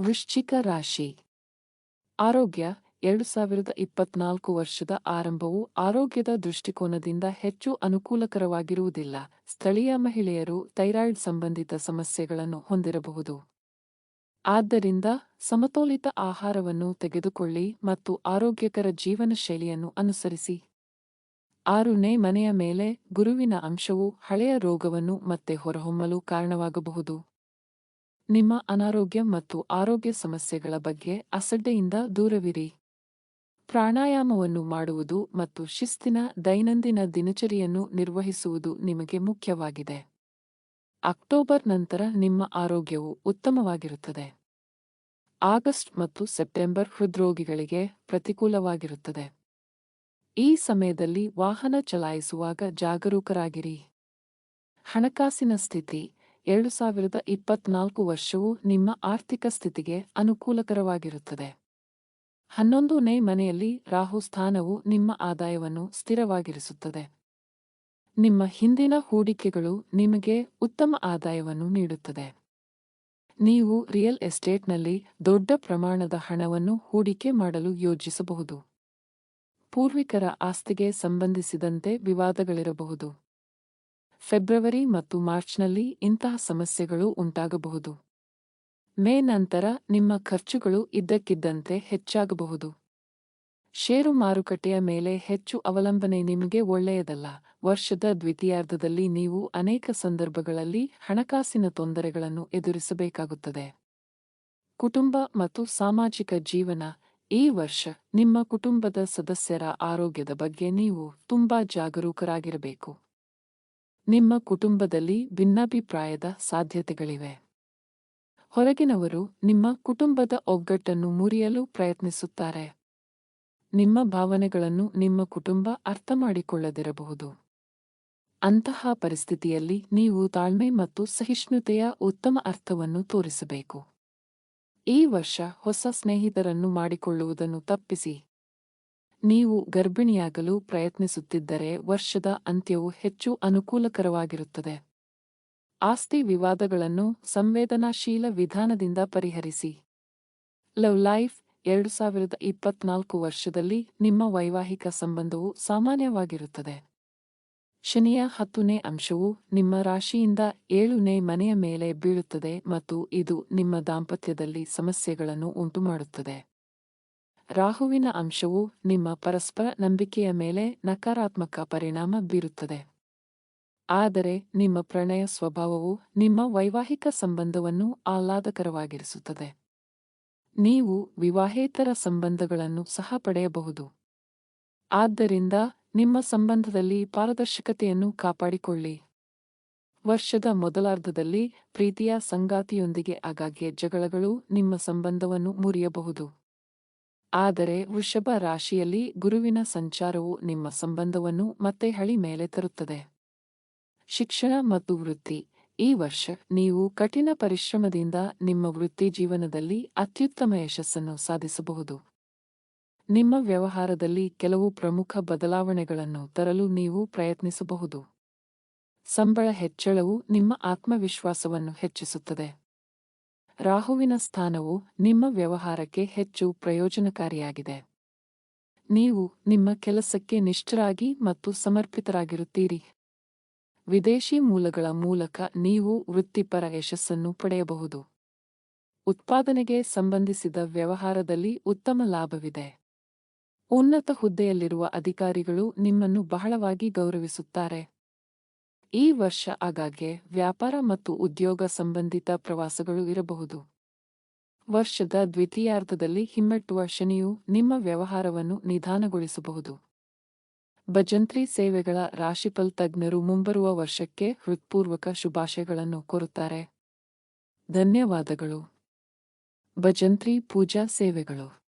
ವೃಶ್ಚಿಕ ರಾಶಿ. ಆರೋಗ್ಯ, ಎರಡು ಸಾವಿರದ ಇಪ್ಪತ್ನಾಲ್ಕು ವರ್ಷದ ಆರಂಭವು ಆರೋಗ್ಯದ ದೃಷ್ಟಿಕೋನದಿಂದ ಹೆಚ್ಚು ಅನುಕೂಲಕರವಾಗಿರುವುದಿಲ್ಲ. ಸ್ಥಳೀಯ ಮಹಿಳೆಯರು ಥೈರಾಯ್ಡ್ ಸಂಬಂಧಿತ ಸಮಸ್ಯೆಗಳನ್ನು ಹೊಂದಿರಬಹುದು. ಆದ್ದರಿಂದ ಸಮತೋಲಿತ ಆಹಾರವನ್ನು ತೆಗೆದುಕೊಳ್ಳಿ ಮತ್ತು ಆರೋಗ್ಯಕರ ಜೀವನ ಶೈಲಿಯನ್ನು ಅನುಸರಿಸಿ. ಆರುನೇ ಮನೆಯ ಮೇಲೆ ಗುರುವಿನ ಅಂಶವು ಹಳೆಯ ರೋಗವನ್ನು ಮತ್ತೆ ಹೊರಹೊಮ್ಮಲು ಕಾರಣವಾಗಬಹುದು. ನಿಮ್ಮ ಅನಾರೋಗ್ಯ ಮತ್ತು ಆರೋಗ್ಯ ಸಮಸ್ಯೆಗಳ ಬಗ್ಗೆ ಅಸಡ್ಡೆಯಿಂದ ದೂರವಿರಿ. ಪ್ರಾಣಾಯಾಮವನ್ನು ಮಾಡುವುದು ಮತ್ತು ಶಿಸ್ತಿನ ದೈನಂದಿನ ದಿನಚರಿಯನ್ನು ನಿರ್ವಹಿಸುವುದು ನಿಮಗೆ ಮುಖ್ಯವಾಗಿದೆ. ಅಕ್ಟೋಬರ್ ನಂತರ ನಿಮ್ಮ ಆರೋಗ್ಯವು ಉತ್ತಮವಾಗಿರುತ್ತದೆ. ಆಗಸ್ಟ್ ಮತ್ತು ಸೆಪ್ಟೆಂಬರ್ ಹೃದ್ರೋಗಿಗಳಿಗೆ ಪ್ರತಿಕೂಲವಾಗಿರುತ್ತದೆ. ಈ ಸಮಯದಲ್ಲಿ ವಾಹನ ಚಲಾಯಿಸುವಾಗ ಜಾಗರೂಕರಾಗಿರಿ. ಹಣಕಾಸಿನ ಸ್ಥಿತಿ ಎರಡು ಸಾವಿರದ ಇಪ್ಪತ್ನಾಲ್ಕು ವರ್ಷವು ನಿಮ್ಮ ಆರ್ಥಿಕ ಸ್ಥಿತಿಗೆ ಅನುಕೂಲಕರವಾಗಿರುತ್ತದೆ. ಹನ್ನೊಂದನೇ ಮನೆಯಲ್ಲಿ ರಾಹು ಸ್ಥಾನವು ನಿಮ್ಮ ಆದಾಯವನ್ನು ಸ್ಥಿರವಾಗಿರಿಸುತ್ತದೆ. ನಿಮ್ಮ ಹಿಂದಿನ ಹೂಡಿಕೆಗಳು ನಿಮಗೆ ಉತ್ತಮ ಆದಾಯವನ್ನು ನೀಡುತ್ತದೆ. ನೀವು ರಿಯಲ್ ಎಸ್ಟೇಟ್ನಲ್ಲಿ ದೊಡ್ಡ ಪ್ರಮಾಣದ ಹಣವನ್ನು ಹೂಡಿಕೆ ಮಾಡಲು ಯೋಜಿಸಬಹುದು. ಪೂರ್ವಿಕರ ಆಸ್ತಿಗೆ ಸಂಬಂಧಿಸಿದಂತೆ ವಿವಾದಗಳಿರಬಹುದು. ಫೆಬ್ರವರಿ ಮತ್ತು ಮಾರ್ಚ್ನಲ್ಲಿ ಇಂತಹ ಸಮಸ್ಯೆಗಳು ಉಂಟಾಗಬಹುದು. ಮೇ ನಂತರ ನಿಮ್ಮ ಖರ್ಚುಗಳು ಇದ್ದಕ್ಕಿದ್ದಂತೆ ಹೆಚ್ಚಾಗಬಹುದು. ಷೇರು ಮಾರುಕಟ್ಟೆಯ ಮೇಲೆ ಹೆಚ್ಚು ಅವಲಂಬನೆ ನಿಮಗೆ ಒಳ್ಳೆಯದಲ್ಲ. ವರ್ಷದ ದ್ವಿತೀಯಾರ್ಧದಲ್ಲಿ ನೀವು ಅನೇಕ ಸಂದರ್ಭಗಳಲ್ಲಿ ಹಣಕಾಸಿನ ತೊಂದರೆಗಳನ್ನು ಎದುರಿಸಬೇಕಾಗುತ್ತದೆ. ಕುಟುಂಬ ಮತ್ತು ಸಾಮಾಜಿಕ ಜೀವನ, ಈ ವರ್ಷ ನಿಮ್ಮ ಕುಟುಂಬದ ಸದಸ್ಯರ ಆರೋಗ್ಯದ ಬಗ್ಗೆ ನೀವು ತುಂಬಾ ಜಾಗರೂಕರಾಗಿರಬೇಕು. ನಿಮ್ಮ ಕುಟುಂಬದಲ್ಲಿ ಭಿನ್ನಾಭಿಪ್ರಾಯದ ಸಾಧ್ಯತೆಗಳಿವೆ. ಹೊರಗಿನವರು ನಿಮ್ಮ ಕುಟುಂಬದ ಒಗ್ಗಟ್ಟನ್ನು ಮುರಿಯಲು ಪ್ರಯತ್ನಿಸುತ್ತಾರೆ. ನಿಮ್ಮ ಭಾವನೆಗಳನ್ನು ನಿಮ್ಮ ಕುಟುಂಬ ಅರ್ಥ ಮಾಡಿಕೊಳ್ಳದಿರಬಹುದು ಅಂತಹ ಪರಿಸ್ಥಿತಿಯಲ್ಲಿ ನೀವು ತಾಳ್ಮೆ ಮತ್ತು ಸಹಿಷ್ಣುತೆಯ ಉತ್ತಮ ಅರ್ಥವನ್ನು ತೋರಿಸಬೇಕು. ಈ ವರ್ಷ ಹೊಸ ಸ್ನೇಹಿತರನ್ನು ಮಾಡಿಕೊಳ್ಳುವುದನ್ನು ತಪ್ಪಿಸಿ. ನೀವು ಗರ್ಭಿಣಿಯಾಗಲು ಪ್ರಯತ್ನಿಸುತ್ತಿದ್ದರೆ ವರ್ಷದ ಅಂತ್ಯವು ಹೆಚ್ಚು ಅನುಕೂಲಕರವಾಗಿರುತ್ತದೆ. ಆಸ್ತಿ ವಿವಾದಗಳನ್ನು ಸಂವೇದನಾಶೀಲ ವಿಧಾನದಿಂದ ಪರಿಹರಿಸಿ. ಲವ್ ಲೈಫ್ ಎರಡು ಸಾವಿರದ ಇಪ್ಪತ್ನಾಲ್ಕು ವರ್ಷದಲ್ಲಿ ನಿಮ್ಮ ವೈವಾಹಿಕ ಸಂಬಂಧವು ಸಾಮಾನ್ಯವಾಗಿರುತ್ತದೆ. ಶನಿಯ ಹತ್ತನೇ ಅಂಶವು ನಿಮ್ಮ ರಾಶಿಯಿಂದ ಏಳುನೇ ಮನೆಯ ಮೇಲೆ ಬೀಳುತ್ತದೆ ಮತ್ತು ಇದು ನಿಮ್ಮ ದಾಂಪತ್ಯದಲ್ಲಿ ಸಮಸ್ಯೆಗಳನ್ನು ಉಂಟುಮಾಡುತ್ತದೆ. ರಾಹುವಿನ ಅಂಶವು ನಿಮ್ಮ ಪರಸ್ಪರ ನಂಬಿಕೆಯ ಮೇಲೆ ನಕಾರಾತ್ಮಕ ಪರಿಣಾಮ ಬೀರುತ್ತದೆ. ಆದರೆ ನಿಮ್ಮ ಪ್ರಣಯ ಸ್ವಭಾವವು ನಿಮ್ಮ ವೈವಾಹಿಕ ಸಂಬಂಧವನ್ನು ಆಹ್ಲಾದಕರವಾಗಿರಿಸುತ್ತದೆ. ನೀವು ವಿವಾಹೇತರ ಸಂಬಂಧಗಳನ್ನು ಸಹ ಪಡೆಯಬಹುದು. ಆದ್ದರಿಂದ ನಿಮ್ಮ ಸಂಬಂಧದಲ್ಲಿ ಪಾರದರ್ಶಕತೆಯನ್ನು ಕಾಪಾಡಿಕೊಳ್ಳಿ. ವರ್ಷದ ಮೊದಲಾರ್ಧದಲ್ಲಿ ಪ್ರೀತಿಯ ಸಂಗಾತಿಯೊಂದಿಗೆ ಆಗಾಗ್ಗೆ ಜಗಳಗಳು ನಿಮ್ಮ ಸಂಬಂಧವನ್ನು ಮುರಿಯಬಹುದು. ಆದರೆ ವೃಷಭ ರಾಶಿಯಲ್ಲಿ ಗುರುವಿನ ಸಂಚಾರವು ನಿಮ್ಮ ಸಂಬಂಧವನ್ನು ಮತ್ತೆ ಹಳಿ ಮೇಲೆ ತರುತ್ತದೆ. ಶಿಕ್ಷಣ ಮತ್ತು ವೃತ್ತಿ. ಈ ವರ್ಷ ನೀವು ಕಠಿಣ ಪರಿಶ್ರಮದಿಂದ ನಿಮ್ಮ ವೃತ್ತಿ ಜೀವನದಲ್ಲಿ ಅತ್ಯುತ್ತಮ ಯಶಸ್ಸನ್ನು ಸಾಧಿಸಬಹುದು. ನಿಮ್ಮ ವ್ಯವಹಾರದಲ್ಲಿ ಕೆಲವು ಪ್ರಮುಖ ಬದಲಾವಣೆಗಳನ್ನು ತರಲು ನೀವು ಪ್ರಯತ್ನಿಸಬಹುದು. ಸಂಬಳ ಹೆಚ್ಚಳವು ನಿಮ್ಮ ಆತ್ಮವಿಶ್ವಾಸವನ್ನು ಹೆಚ್ಚಿಸುತ್ತದೆ. ರಾಹುವಿನ ಸ್ಥಾನವು ನಿಮ್ಮ ವ್ಯವಹಾರಕ್ಕೆ ಹೆಚ್ಚು ಪ್ರಯೋಜನಕಾರಿಯಾಗಿದೆ. ನೀವು ನಿಮ್ಮ ಕೆಲಸಕ್ಕೆ ನಿಷ್ಠರಾಗಿ ಮತ್ತು ಸಮರ್ಪಿತರಾಗಿರುತ್ತೀರಿ. ವಿದೇಶಿ ಮೂಲಗಳ ಮೂಲಕ ನೀವು ವೃತ್ತಿಪರ ಯಶಸ್ಸನ್ನು ಪಡೆಯಬಹುದು. ಉತ್ಪಾದನೆಗೆ ಸಂಬಂಧಿಸಿದ ವ್ಯವಹಾರದಲ್ಲಿ ಉತ್ತಮ ಲಾಭವಿದೆ. ಉನ್ನತ ಹುದ್ದೆಯಲ್ಲಿರುವ ಅಧಿಕಾರಿಗಳು ನಿಮ್ಮನ್ನು ಬಹಳವಾಗಿ ಗೌರವಿಸುತ್ತಾರೆ. ಈ ವರ್ಷ ಆಗಾಗ್ಗೆ ವ್ಯಾಪಾರ ಮತ್ತು ಉದ್ಯೋಗ ಸಂಬಂಧಿತ ಪ್ರವಾಸಗಳು ಇರಬಹುದು. ವರ್ಷದ ದ್ವಿತೀಯಾರ್ಧದಲ್ಲಿ ಹಿಮ್ಮೆಟ್ಟುವ ಶನಿಯು ನಿಮ್ಮ ವ್ಯವಹಾರವನ್ನು ನಿಧಾನಗೊಳಿಸಬಹುದು. ಭಜಂತ್ರಿ ಸೇವೆಗಳ ರಾಶಿಫಲ್ ತಜ್ಞರು ಮುಂಬರುವ ವರ್ಷಕ್ಕೆ ಹೃತ್ಪೂರ್ವಕ ಶುಭಾಶಯಗಳನ್ನು ಕೋರುತ್ತಾರೆ. ಧನ್ಯವಾದಗಳು. ಭಜಂತ್ರಿ ಪೂಜಾ ಸೇವೆಗಳು.